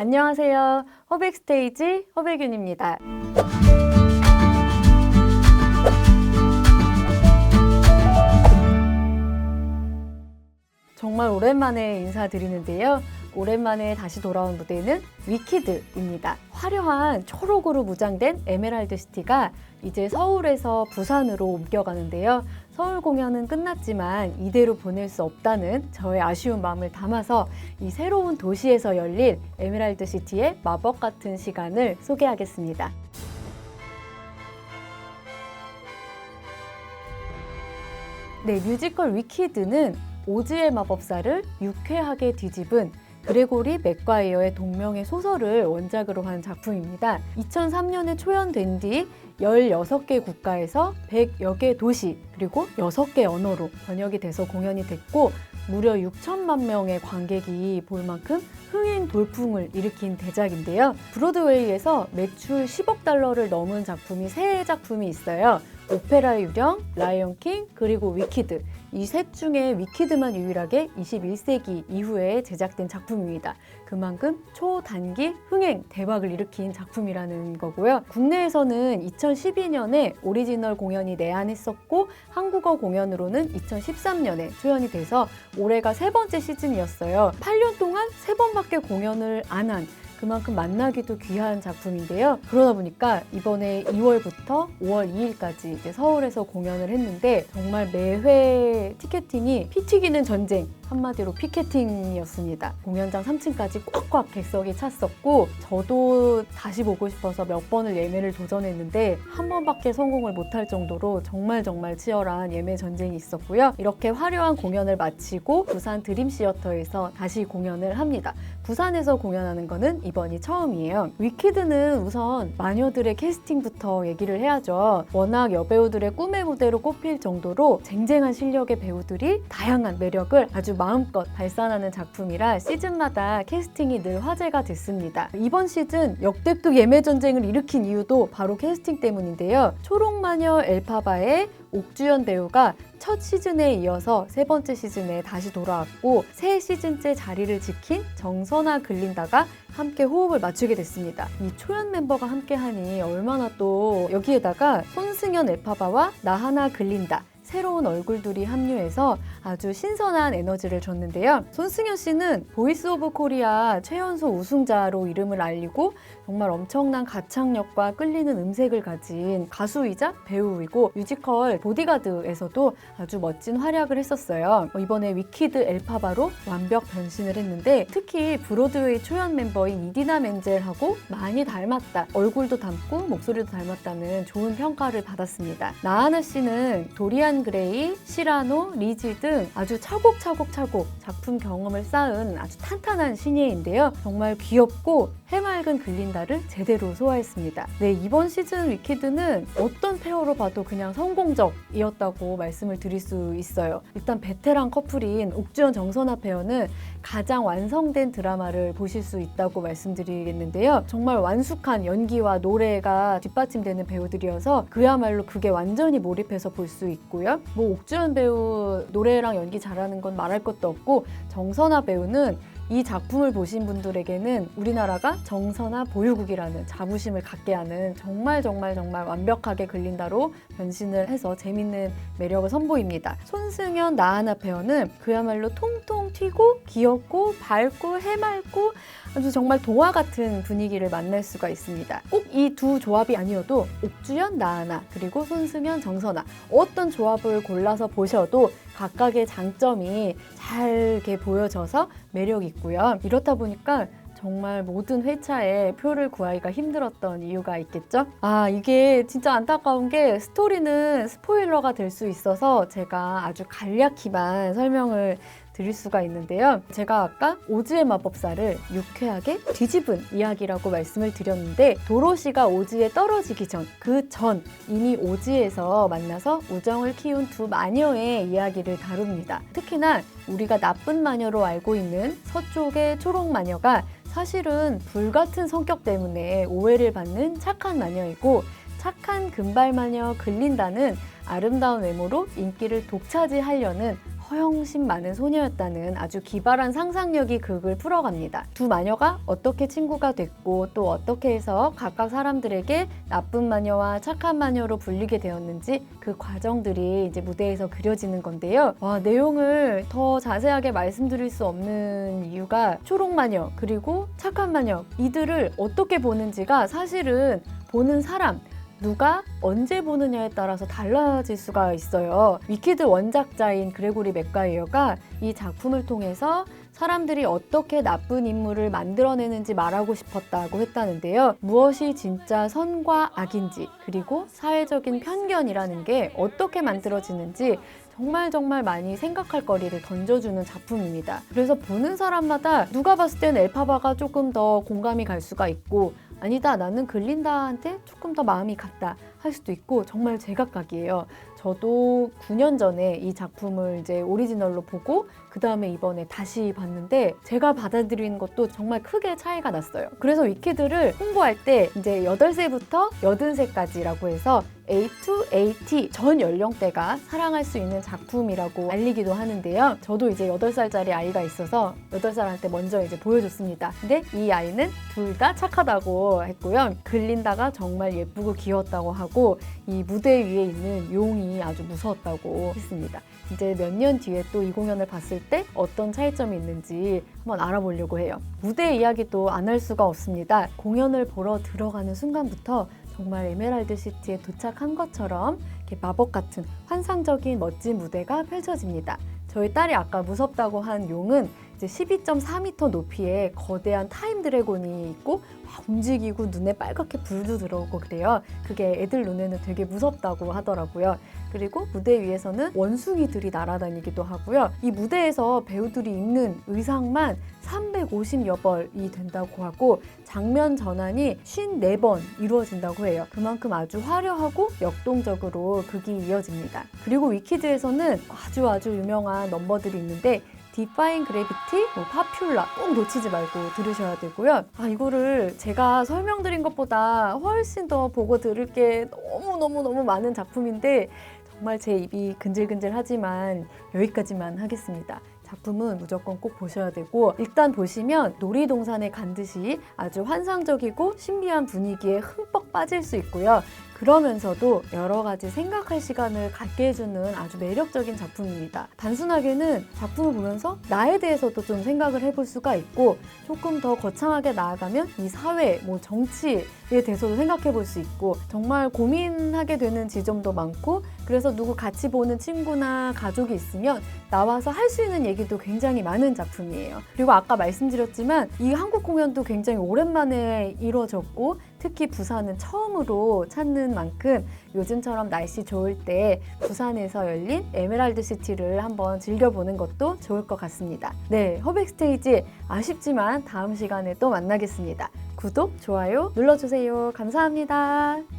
안녕하세요. 허백스테이지 허백윤입니다. 정말 오랜만에 인사드리는데요. 오랜만에 다시 돌아온 무대는 위키드입니다. 화려한 초록으로 무장된 에메랄드 시티가 이제 서울에서 부산으로 옮겨가는데요. 서울 공연은 끝났지만 이대로 보낼 수 없다는 저의 아쉬운 마음을 담아서 이 새로운 도시에서 열릴 에메랄드 시티의 마법 같은 시간을 소개하겠습니다. 네, 뮤지컬 위키드는 오즈의 마법사를 유쾌하게 뒤집은 그레고리 맥과이어의 동명의 소설을 원작으로 한 작품입니다. 2003년에 초연된 뒤 16개 국가에서 100여 개 도시 그리고 6개 언어로 번역이 돼서 공연이 됐고 무려 6천만 명의 관객이 볼 만큼 흥행 돌풍을 일으킨 대작인데요. 브로드웨이에서 매출 10억 달러를 넘은 작품이 세 작품이 있어요. 오페라 유령, 라이온 킹, 그리고 위키드. 이 셋 중에 위키드만 유일하게 21세기 이후에 제작된 작품입니다. 그만큼 초단기 흥행 대박을 일으킨 작품이라는 거고요. 국내에서는 2012년에 오리지널 공연이 내한했었고 한국어 공연으로는 2013년에 초연이 돼서 올해가 세 번째 시즌이었어요. 8년 동안 세 번밖에 공연을 안한 그만큼 만나기도 귀한 작품인데요. 그러다 보니까 이번에 2월부터 5월 2일까지 이제 서울에서 공연을 했는데 정말 매회 티켓팅이 피 튀기는 전쟁 한마디로 피켓팅이었습니다. 공연장 3층까지 꽉꽉 객석이 찼었고 저도 다시 보고 싶어서 몇 번을 예매를 도전했는데 한 번밖에 성공을 못할 정도로 정말 정말 치열한 예매 전쟁이 있었고요. 이렇게 화려한 공연을 마치고 부산 드림시어터에서 다시 공연을 합니다. 부산에서 공연하는 거는 이번이 처음이에요. 위키드는 우선 마녀들의 캐스팅부터 얘기를 해야죠. 워낙 여배우들의 꿈의 무대로 꼽힐 정도로 쟁쟁한 실력의 배우들이 다양한 매력을 아주 마음껏 발산하는 작품이라 시즌마다 캐스팅이 늘 화제가 됐습니다. 이번 시즌 역대급 예매 전쟁을 일으킨 이유도 바로 캐스팅 때문인데요. 초록마녀 엘파바의 옥주연 배우가 첫 시즌에 이어서 세 번째 시즌에 다시 돌아왔고 새 시즌째 자리를 지킨 정선아 글린다가 함께 호흡을 맞추게 됐습니다. 이 초연 멤버가 함께하니 얼마나 또 여기에다가 손승연 엘파바와 나하나 글린다 새로운 얼굴들이 합류해서 아주 신선한 에너지를 줬는데요. 손승연 씨는 보이스 오브 코리아 최연소 우승자로 이름을 알리고 정말 엄청난 가창력과 끌리는 음색을 가진 가수이자 배우이고 뮤지컬 보디가드에서도 아주 멋진 활약을 했었어요. 이번에 위키드 엘파바로 완벽 변신을 했는데 특히 브로드웨이 초연 멤버인 이디나 멘젤하고 많이 닮았다. 얼굴도 닮고 목소리도 닮았다는 좋은 평가를 받았습니다. 나하나 씨는 도리안 그레이, 시라노, 리지 등 아주 차곡차곡 차곡 작품 경험을 쌓은 아주 탄탄한 신예인데요. 정말 귀엽고 해맑은 글린다를 제대로 소화했습니다. 네, 이번 시즌 위키드는 어떤 페어로 봐도 그냥 성공적이었다고 말씀을 드릴 수 있어요. 일단 베테랑 커플인 옥주현 정선아 페어는 가장 완성된 드라마를 보실 수 있다고 말씀드리겠는데요. 정말 완숙한 연기와 노래가 뒷받침되는 배우들이어서 그야말로 그게 완전히 몰입해서 볼 수 있고요. 뭐 옥주현 배우 노래랑 연기 잘하는 건 말할 것도 없고 정선아 배우는 이 작품을 보신 분들에게는 우리나라가 정선화 보유국이라는 자부심을 갖게 하는 정말 정말 정말 완벽하게 글린다로 변신을 해서 재밌는 매력을 선보입니다. 손승연 나하나 페어는 그야말로 통통 튀고 귀엽고 밝고 해맑고 아주 정말 동화 같은 분위기를 만날 수가 있습니다. 꼭 이 두 조합이 아니어도 옥주연 나하나 그리고 손승연 정선아 어떤 조합을 골라서 보셔도 각각의 장점이 잘 이렇게 보여져서 매력 있고요. 이렇다 보니까 정말 모든 회차에 표를 구하기가 힘들었던 이유가 있겠죠? 아, 이게 진짜 안타까운 게 스토리는 스포일러가 될 수 있어서 제가 아주 간략히만 설명을 드릴 수가 있는데요. 제가 아까 오즈의 마법사를 유쾌하게 뒤집은 이야기라고 말씀을 드렸는데 도로시가 오즈에 떨어지기 전, 그 전 이미 오즈에서 만나서 우정을 키운 두 마녀의 이야기를 다룹니다. 특히나 우리가 나쁜 마녀로 알고 있는 서쪽의 초록 마녀가 사실은 불같은 성격 때문에 오해를 받는 착한 마녀이고 착한 금발 마녀 글린다는 아름다운 외모로 인기를 독차지하려는 허영심 많은 소녀였다는 아주 기발한 상상력이 극을 풀어갑니다. 두 마녀가 어떻게 친구가 됐고 또 어떻게 해서 각각 사람들에게 나쁜 마녀와 착한 마녀로 불리게 되었는지 그 과정들이 이제 무대에서 그려지는 건데요. 와, 내용을 더 자세하게 말씀드릴 수 없는 이유가 초록 마녀 그리고 착한 마녀 이들을 어떻게 보는지가 사실은 보는 사람 누가 언제 보느냐에 따라서 달라질 수가 있어요. 위키드 원작자인 그레고리 맥과이어가 이 작품을 통해서 사람들이 어떻게 나쁜 인물을 만들어내는지 말하고 싶었다고 했다는데요. 무엇이 진짜 선과 악인지, 그리고 사회적인 편견이라는 게 어떻게 만들어지는지 정말 정말 많이 생각할 거리를 던져주는 작품입니다. 그래서 보는 사람마다 누가 봤을 땐 엘파바가 조금 더 공감이 갈 수가 있고 아니다 나는 글린다한테 조금 더 마음이 갔다 할 수도 있고 정말 제각각이에요. 저도 9년 전에 이 작품을 이제 오리지널로 보고 그 다음에 이번에 다시 봤는데 제가 받아들이는 것도 정말 크게 차이가 났어요. 그래서 위키드를 홍보할 때 이제 8세부터 80세까지라고 해서 A to AT 전 연령대가 사랑할 수 있는 작품이라고 알리기도 하는데요. 저도 이제 8살짜리 아이가 있어서 8살한테 먼저 이제 보여줬습니다. 근데 이 아이는 둘 다 착하다고 했고요. 글린다가 정말 예쁘고 귀여웠다고 하고 이 무대 위에 있는 용이 아주 무서웠다고 했습니다. 이제 몇 년 뒤에 또 이 공연을 봤을 때 어떤 차이점이 있는지 한번 알아보려고 해요. 무대 이야기도 안 할 수가 없습니다. 공연을 보러 들어가는 순간부터 정말 에메랄드 시티에 도착한 것처럼 이렇게 마법 같은 환상적인 멋진 무대가 펼쳐집니다. 저희 딸이 아까 무섭다고 한 용은 이제 12.4m 높이의 거대한 타임 드래곤이 있고 막 움직이고 눈에 빨갛게 불도 들어오고 그래요. 그게 애들 눈에는 되게 무섭다고 하더라고요. 그리고 무대 위에서는 원숭이들이 날아다니기도 하고요. 이 무대에서 배우들이 입는 의상만 350여 벌이 된다고 하고 장면 전환이 54번 이루어진다고 해요. 그만큼 아주 화려하고 역동적으로 극이 이어집니다. 그리고 위키드에서는 아주 아주 유명한 넘버들이 있는데 디파인 그래비티, 뭐 파퓰라 꼭 놓치지 말고 들으셔야 되고요. 아 이거를 제가 설명드린 것보다 훨씬 더 보고 들을 게 너무 너무 너무 많은 작품인데 정말 제 입이 근질근질하지만 여기까지만 하겠습니다. 작품은 무조건 꼭 보셔야 되고 일단 보시면 놀이동산에 간 듯이 아주 환상적이고 신비한 분위기에 흠뻑 빠질 수 있고요. 그러면서도 여러 가지 생각할 시간을 갖게 해주는 아주 매력적인 작품입니다. 단순하게는 작품을 보면서 나에 대해서도 좀 생각을 해볼 수가 있고 조금 더 거창하게 나아가면 이 사회, 뭐 정치에 대해서도 생각해 볼 수 있고 정말 고민하게 되는 지점도 많고 그래서 누구 같이 보는 친구나 가족이 있으면 나와서 할 수 있는 얘기도 굉장히 많은 작품이에요. 그리고 아까 말씀드렸지만 이 한국 공연도 굉장히 오랜만에 이루어졌고 특히 부산은 처음으로 찾는 만큼 요즘처럼 날씨 좋을 때 부산에서 열린 에메랄드 시티를 한번 즐겨보는 것도 좋을 것 같습니다. 네, 허백 스테이지 아쉽지만 다음 시간에 또 만나겠습니다. 구독, 좋아요 눌러주세요. 감사합니다.